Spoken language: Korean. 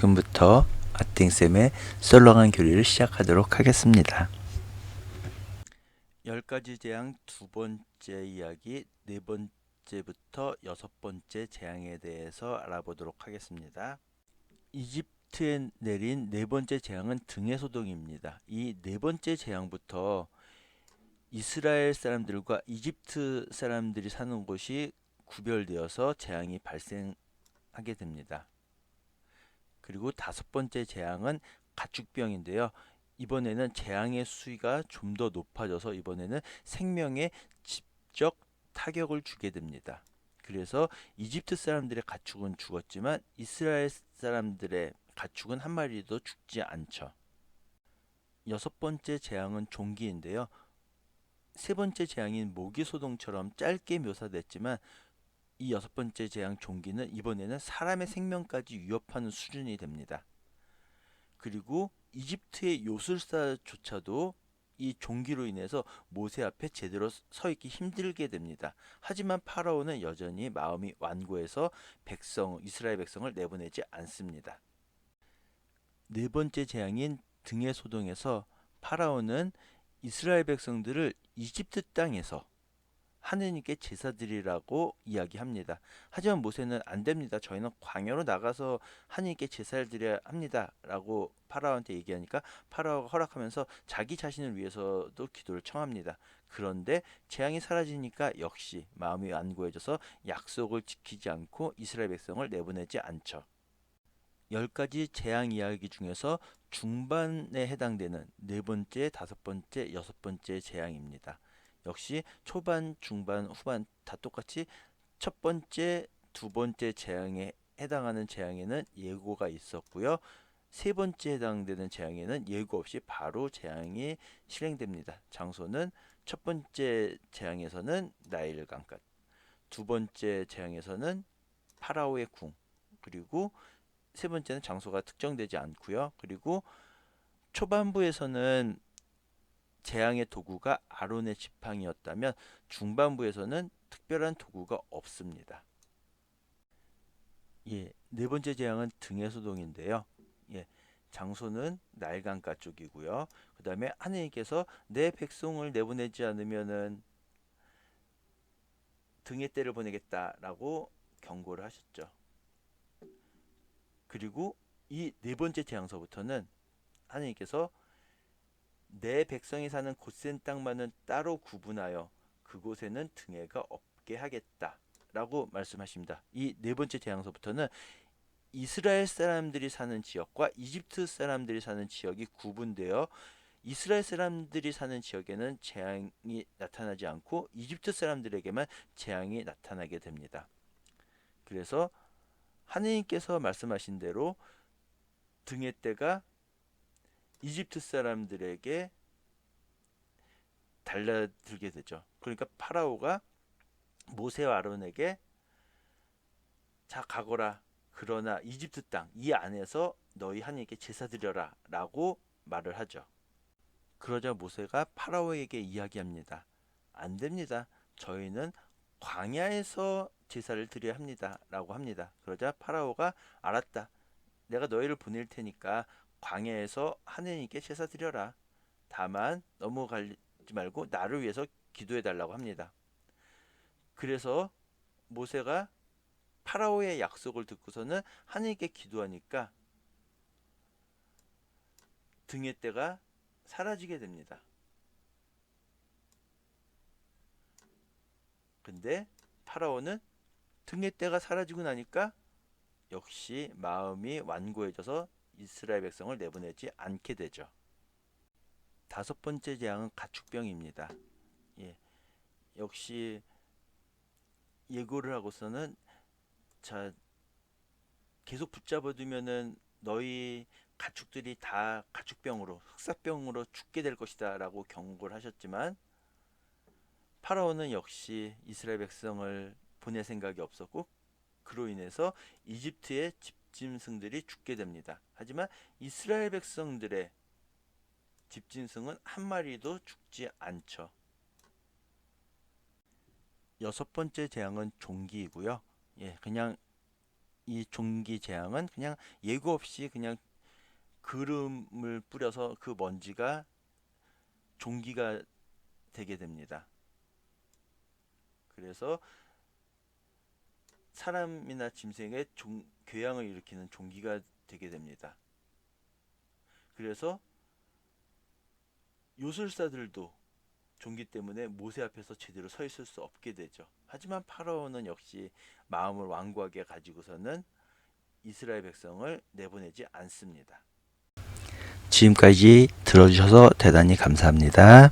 지금부터 아팅쌤의 썰렁한 교리를 시작하도록 하겠습니다. 열 가지 재앙 두 번째 이야기 네 번째부터 여섯 번째 재앙에 대해서 알아보도록 하겠습니다. 이집트에 내린 네 번째 재앙은 등의 소동입니다. 이 네 번째 재앙부터 이스라엘 사람들과 이집트 사람들이 사는 곳이 구별되어서 재앙이 발생하게 됩니다. 그리고 다섯 번째 재앙은 가축병인데요. 이번에는 재앙의 수위가 좀 더 높아져서 이번에는 생명에 직접 타격을 주게 됩니다. 그래서 이집트 사람들의 가축은 죽었지만 이스라엘 사람들의 가축은 한 마리도 죽지 않죠. 여섯 번째 재앙은 종기인데요. 세 번째 재앙인 모기 소동처럼 짧게 묘사됐지만 이 여섯 번째 재앙 종기는 이번에는 사람의 생명까지 위협하는 수준이 됩니다. 그리고 이집트의 요술사조차도 이 종기로 인해서 모세 앞에 제대로 서 있기 힘들게 됩니다. 하지만 파라오는 여전히 마음이 완고해서 백성 이스라엘 백성을 내보내지 않습니다. 네 번째 재앙인 등의 소동에서 파라오는 이스라엘 백성들을 이집트 땅에서 하느님께 제사 드리라고 이야기합니다. 하지만 모세는 안 됩니다. 저희는 광야로 나가서 하느님께 제사를 드려야 합니다라고 파라오한테 얘기하니까 파라오가 허락하면서 자기 자신을 위해서도 기도를 청합니다. 그런데 재앙이 사라지니까 역시 마음이 완고해져서 약속을 지키지 않고 이스라엘 백성을 내보내지 않죠. 열 가지 재앙 이야기 중에서 중반에 해당되는 네 번째, 다섯 번째, 여섯 번째 재앙입니다. 역시 초반, 중반, 후반 다 똑같이 첫 번째, 두 번째 재앙에 해당하는 재앙에는 예고가 있었고요. 세 번째 해당되는 재앙에는 예고 없이 바로 재앙이 실행됩니다. 장소는 첫 번째 재앙에서는 나일 강가, 두 번째 재앙에서는 파라오의 궁, 그리고 세 번째는 장소가 특정되지 않고요. 그리고 초반부에서는 재앙의 도구가 아론의 지팡이였다면 중반부에서는 특별한 도구가 없습니다. 예, 네 번째 재앙은 등의 소동인데요. 예, 장소는 나일강가 쪽이고요. 그 다음에 하느님께서 내 백성을 내보내지 않으면은 등의 때를 보내겠다라고 경고를 하셨죠. 그리고 이 네 번째 재앙서부터는 하느님께서 내 백성이 사는 곧센 땅만은 따로 구분하여 그곳에는 등해가 없게 하겠다라고 말씀하십니다. 이 네 번째 재앙서부터는 이스라엘 사람들이 사는 지역과 이집트 사람들이 사는 지역이 구분되어 이스라엘 사람들이 사는 지역에는 재앙이 나타나지 않고 이집트 사람들에게만 재앙이 나타나게 됩니다. 그래서 하느님께서 말씀하신 대로 등의 때가 이집트 사람들에게 달라들게 되죠. 그러니까 파라오가 모세와 아론에게 자 가거라. 그러나 이집트 땅 이 안에서 너희 하나님께 제사 드려라라고 말을 하죠. 그러자 모세가 파라오에게 이야기합니다. 안 됩니다. 저희는 광야에서 제사를 드려야 합니다라고 합니다. 그러자 파라오가 알았다. 내가 너희를 보낼 테니까 광야에서 하느님께 제사 드려라. 다만 넘어가지 말고 나를 위해서 기도해 달라고 합니다. 그래서 모세가 파라오의 약속을 듣고서는 하느님께 기도하니까 등의 때가 사라지게 됩니다. 근데 파라오는 등의 때가 사라지고 나니까 역시 마음이 완고해져서 이스라엘 백성을 내보내지 않게 되죠. 다섯 번째 재앙은 가축병입니다. 예, 역시 예고를 하고서는 자 계속 붙잡아 두면은 너희 가축들이 다 가축병으로 흑사병으로 죽게 될 것이다라고 경고를 하셨지만 파라오는 역시 이스라엘 백성을 보낼 생각이 없었고 그로 인해서 이집트의 집 짐승들이 죽게 됩니다. 하지만 이스라엘 백성들의 집짐승은 한 마리도 죽지 않죠. 여섯 번째 재앙은 종기이고요. 예, 그냥 이 종기 재앙은 그냥 예고 없이 그냥 그름을 뿌려서 그 먼지가 종기가 되게 됩니다. 그래서 사람이나 짐승의 종, 궤양을 일으키는 종기가 되게 됩니다. 그래서 요술사들도 종기 때문에 모세 앞에서 제대로 서 있을 수 없게 되죠. 하지만 파라오는 역시 마음을 완고하게 가지고서는 이스라엘 백성을 내보내지 않습니다. 지금까지 들어주셔서 대단히 감사합니다.